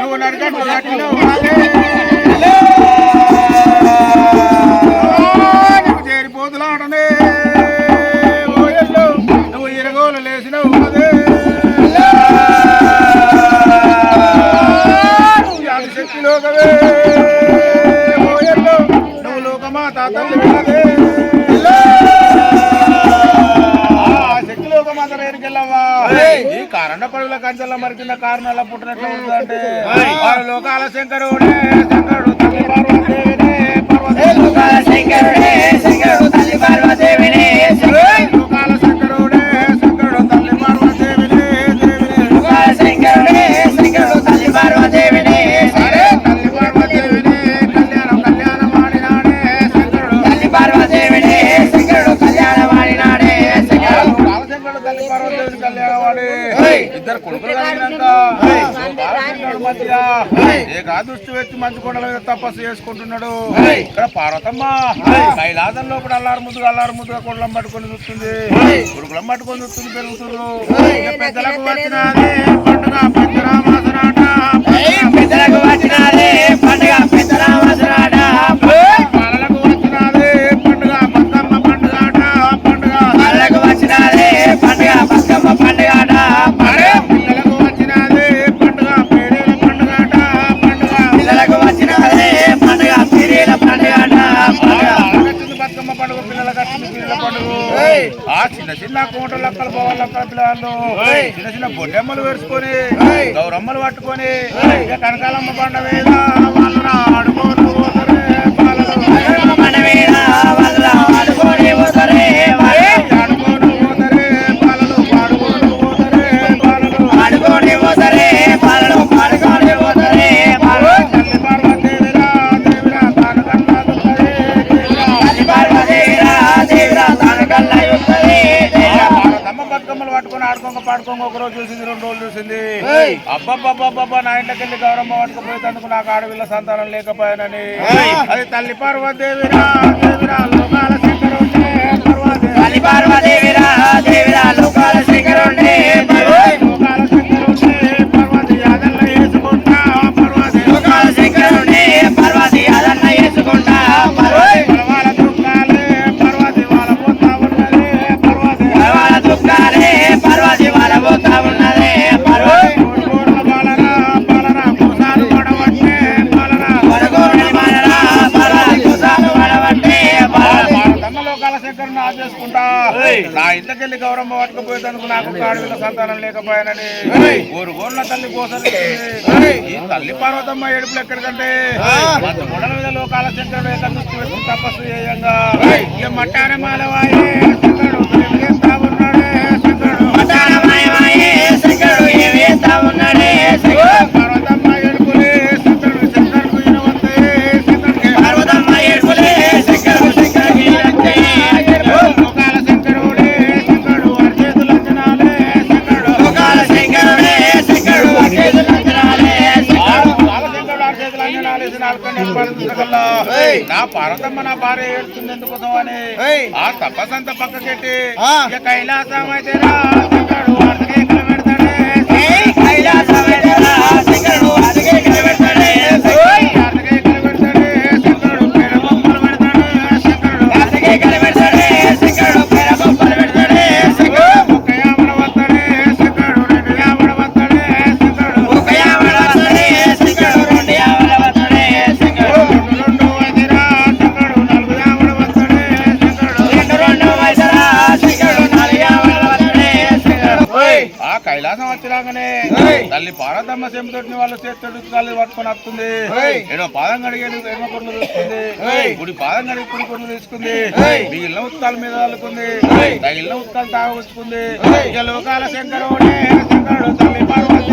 నువ్వు నడకట్టు లోకమాత పేరుకెళ్ళవా ఈ కారణ పరుగుల కంచెల మరికిన కారణాల పుట్టినట్లు ఉందంటే. వాడు లోకాల శంకరుడే శంకరుడు తల్లి పార్వతీదేవినే పార్వతీ లోకాల శంకరుడే శంకరుడు తల్లి పార్వదేవిని ఇద్దరు కొడుకులు ఏకాదృష్టి వ్యక్తి మంచి కొండల మీద తపస్సు చేసుకుంటున్నాడు? ఇక్కడ పార్వతమ్మ కైలాసం లోపల అల్లారు ముద్దుగా అల్లారు ముద్దుగా కొండలం పట్టుకొని చూస్తుంది. కొడుకులం పట్టుకొని చూస్తుంది పెరుగుతున్నారు పెద్దలకు వచ్చినది పండుగ పెద్దరామాసనాట పెద్దలకు వచ్చినాడే ఆ చిన్న చిన్న కోటలు అక్కల పోవాలి అక్కల పిల్లలు. చిన్న చిన్న బొడ్డెమ్మలు వేసుకొని గౌరమ్మలు పట్టుకొని కనకాలమ్మ పండ మీద వాళ్ళు ఆడుకొని పోతారే ఆడుకోను బతుకమ్మలు పట్టుకొని ఆడుకోక పాడుకోక ఒక రోజు చూసింది రెండు రోజులు చూసింది. అబ్బబ్బబ్బబ్బబ్బా నా ఇంట్లోకి వెళ్ళి గౌరమ్మ పట్టుకుపోయేందుకు నాకు ఆడవిల్ల సంతానం లేకపోయానని. అది తల్లి పార్వదేవిరా దేవిరా లోకాల శంకరుడే పార్వదేవిరా దేవిరా లోకాల శంకరుండే నా ఇంట్లోకెళ్ళి గౌరమ్మ పట్టుకుపోయేందుకు నాకు కాడువిల సంతానం లేకపోయానని. ఊరు ఊర్ల తల్లి కోసం ఈ తల్లి పార్వతమ్మ ఏడుపులు ఎక్కడికంటే కొండల మీద లోకాల పెట్టి తపస్సు చేయంగా. ఇక మట్టాన మాలవాయే నా పార్వతమ్మ నా భార్య ఏడుతుంది ఎందుకోసం అని ఆ తపస్సంతా పక్కకెట్టి కైలాసం అయితే రా శంకరుడు కైలాసం వచ్చినాకనే తల్లి పార్వతమ్మ చెంపుతోటి వాళ్ళు చేతుడు కాళ్ళు పట్టుకొని వస్తుంది. ఏడో పాదం కడిగేది ఎడమ కొడులు తీసుకుంది కుడి పాదం కడిగి కుడి కొడులు తీసుకుంది మిగిలిన ఉత్తాల మీద చల్లుకుంది తగిలిన ఉత్తాలు తాగొచ్చుకుంది ఇక లోకాల శంకరుడే శంకరుడు తల్లి పార్వతీ.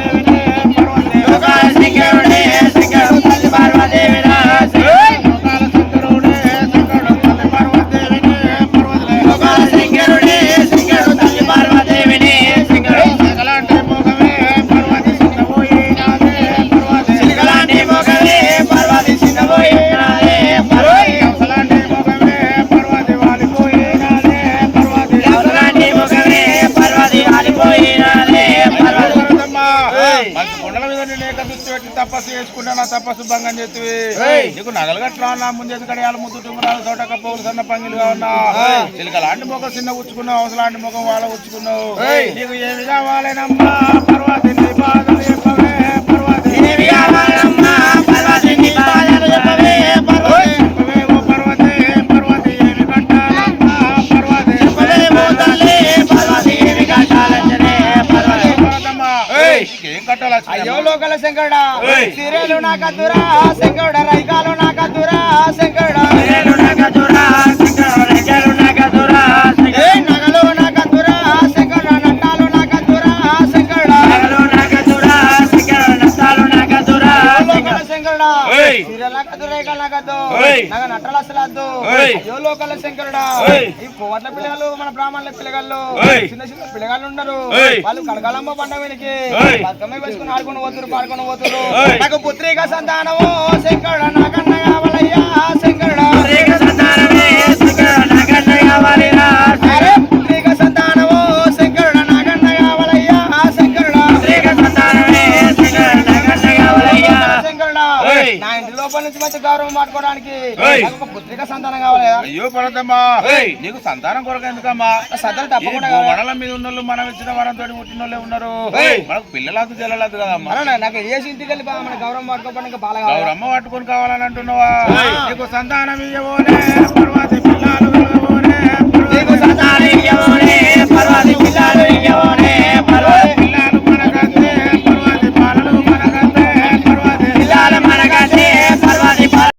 తపస్సు చేసుకుంటే నా తపస్సు భంగం చేతివి ఏయ్. నీకు నగలు గట్లా నా ముందు కడియాలు ముద్దు టుంగురాలు తోటక పౌలు సన్న పంగిలుగా ఉన్నా చిలుక లాంటి ముఖం చిన్న ఉచ్చుకున్నావు అవసరం లాంటి ముఖం వాళ్ళ ఉచ్చుకున్నావు. నీకు ఏమి కావాలేనమ్మా పర్వాతి పర్వాతి అయ్యో లోకల శంకరుడా ఏయ్. సీరియలు నాకద్దురా శంకరుడా రైకాలు నాకద్దురా ఏయ్. అయ్యో లోకల శంకరుడా. ఈ కోట్ల పిల్లగాళ్ళు మన బ్రాహ్మణుల పిల్లగాళ్ళు. చిన్న చిన్న పిల్లగాళ్ళు ఉండరు. వాళ్ళు కనకాలమ్మ పండగనికి ఏయ్. బతుకమ్మ వేసుకుని ఆడుకుని పోతురు పాడుకొని ఏయ్. నాకు పుత్రిక సంతానము శంకరుడ నాకన్న కావాలయ్యా నుంచి మంచి గౌరవం మాట్లాడడానికి ఏయ్. నాకు ఒక పుత్రిక సంతానం కావాలయ్యా. అయ్యో పర్వతమ్మా నీకు సంతానం కొరకు ఎందుకమ్మా? సంతానం తప్పకుండా కావాలి వడల మీద ఉన్న మనం ఇచ్చిన వరంతో పుట్టిన వాళ్ళే ఉన్నారు. మనకు పిల్లలకు జల్లలేదు కదమ్మా? నాకు ఏసి ఇంటికి వెళ్ళి మన గౌరవం పట్టుకోవడానికి బాగా కావాలి గౌరమ్మ పట్టుకొని కావాలని అంటున్నావా. నీకు సంతానం పర్వతి